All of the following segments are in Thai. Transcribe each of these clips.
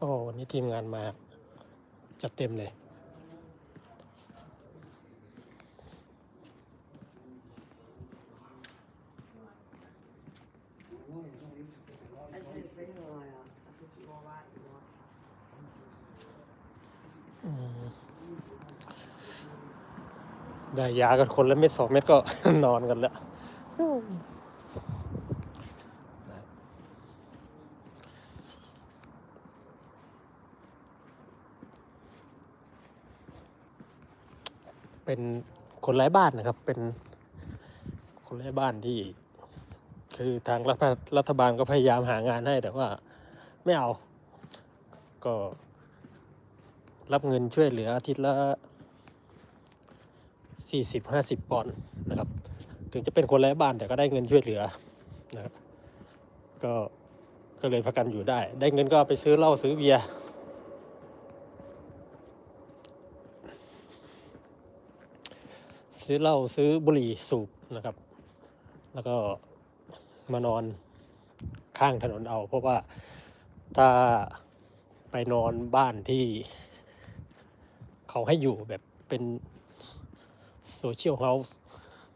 โอ้วันนี้ทีมงานมาจัดเต็มเลย Antes ได้ยากันคนละเม็ดสองเม็ดก็นอนกันแล้วเป็นคนไร้บ้านนะครับ เป็นคนไร้บ้านที่ คือทางรัฐรัฐบาลก็พยายามหางานให้แต่ว่าไม่เอา ก็ รับเงินช่วยเหลืออาทิตย์ละ 40 50 ปอนด์นะครับ ถึงจะเป็นคนไร้บ้านแต่ก็ได้เงินช่วยเหลือนะครับก็ก็เลยพากันอยู่ได้ ได้เงินก็ไปซื้อเหล้าซื้อเบียร์ซื้อเหล้าซื้อบุหรี่สูบนะครับ แล้วก็มานอนข้างถนนเอา เพราะว่าถ้าไปนอนบ้านที่ เขาให้อยู่แบบเป็นโซเชียลเฮาส์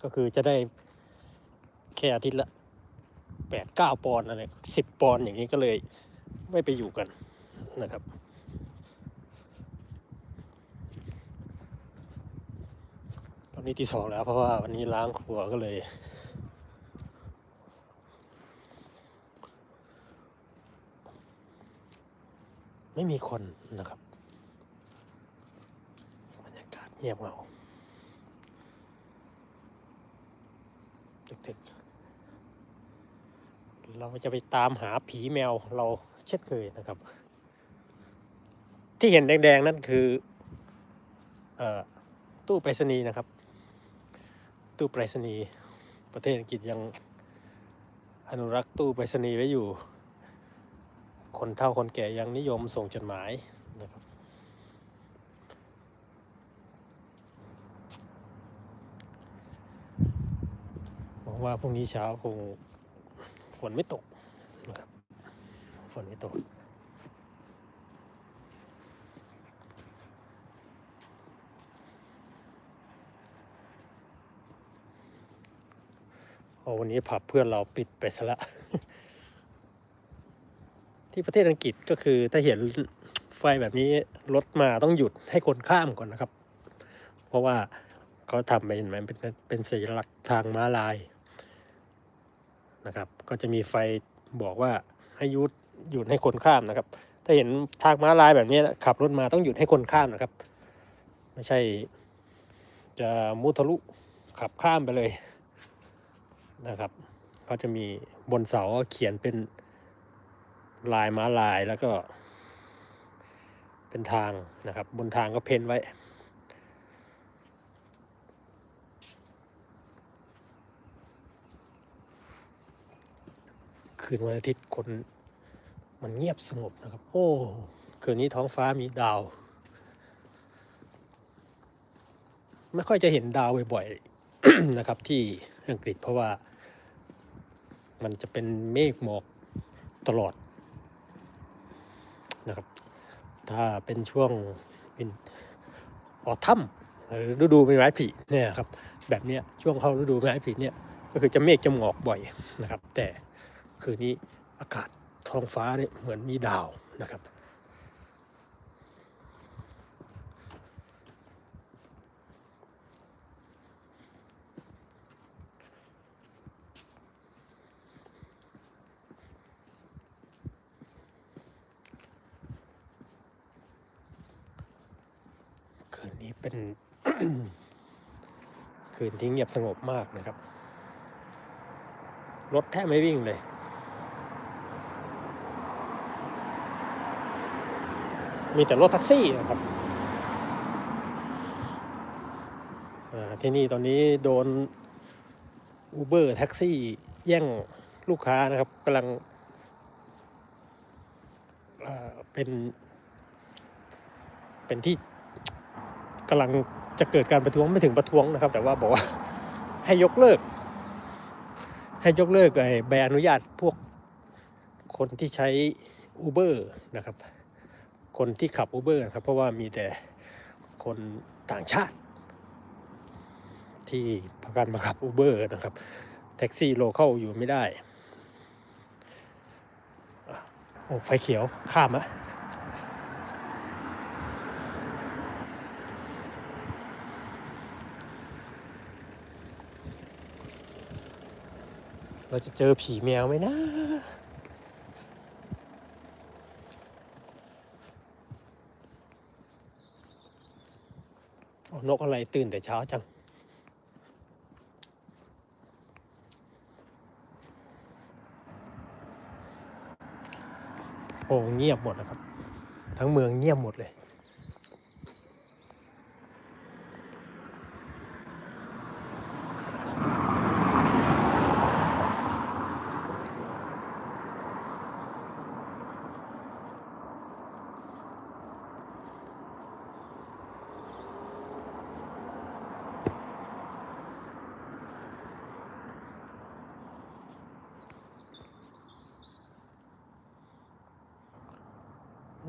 ก็คือจะได้แค่อาทิตย์ละแปดเก้าปอนอะไรสิบปอนอย่างนี้ก็เลยไม่ไปอยู่กันนะครับ ตอนนี้ที่สองแล้วเพราะว่าวันนี้ล้างครัวก็เลย ไม่มีคนนะครับ เงียบเหงาดึกๆเราจะไปตามหาผีแมวเราเช่นเคยนะครับ ที่เห็นแดงๆนั่นคือเออตู้ไปรษณีย์นะครับ ตู้ไปรษณีย์ประเทศอังกฤษยังอนุรักษ์ตู้ไปรษณีย์ไว้อยู่ คนเฒ่าคนแก่ยังนิยมส่งจดหมายนะครับ ห ว่าพรุ่งนี้เช้าคงฝนไม่ตกนะครับฝนไม่ตก โอ้วันนี้ผับเพื่อนเราปิดไปซะละ ที่ประเทศอังกฤษก็คือถ้าเห็นไฟแบบนี้รถมาต้องหยุดให้คนข้ามก่อนนะครับ เพราะว่าเขาทำไปเห็นเป็นเป็นสัญลักษณ์ทางม้าลาย นะครับ ก็จะมีไฟบอกว่าให้ยุดหยุดให้คนข้ามนะครับ ถ้าเห็นทางม้าลายแบบนี้ขับรถมาต้องหยุดให้คนข้ามนะครับ ไม่ใช่จะมุทะลุขับข้ามไปเลยนะครับก็จะมีบนเสาเขียนเป็นลายม้าลายแล้วก็ เป็นทางนะครับ บนทางก็เพ้นไว้ คืนวันอาทิตย์คนมันเงียบสงบนะครับ โอ้ คืนนี้ท้องฟ้ามีดาว ไม่ค่อยจะเห็นดาวบ่อยๆนะครับ ที่อังกฤษเพราะว่า มันจะเป็นเมฆหมอกตลอดนะครับ ถ้าเป็นช่วงเป็นออทัมหรือฤดูใบไม้ผลิเนี่ยครับ แบบเนี้ยช่วงเข้าฤดูใบไม้ผลิเนี่ยก็คือจะเมฆจะหมอกบ่อยนะครับ แต่ คืนนี้อากาศท้องฟ้าเนี่ยเหมือนมีดาวนะครับคืนนี้เป็นคืนที่เงียบสงบมากนะครับ รถแทบไม่วิ่งเลย มีแต่รถแท็กซี่นะครับที่นี่ตอนนี้โดนอูเบอร์แท็กซี่แย่งลูกค้านะครับกำลังเป็น เป็นที่กำลังจะเกิดการประท้วงไม่ถึงประท้วงนะครับ แต่ว่าบอกว่าให้ยกเลิก ให้ยกเลิกไอ้ใบอนุญาตพวกคนที่ใช้ Uber นะครับ คนที่ขับ Uber นะครับ เพราะว่ามีแต่คนต่างชาติ ที่พากันมาขับ Uber นะครับ แท็กซี่โลเข้าอยู่ไม่ได้โอ้ไฟเขียวข้ามอะเราจะเจอผีแมวไหมนะ นกอะไรตื่นแต่เช้าจัง โอ้เงียบหมดนะครับ ทั้งเมืองเงียบหมดเลย อื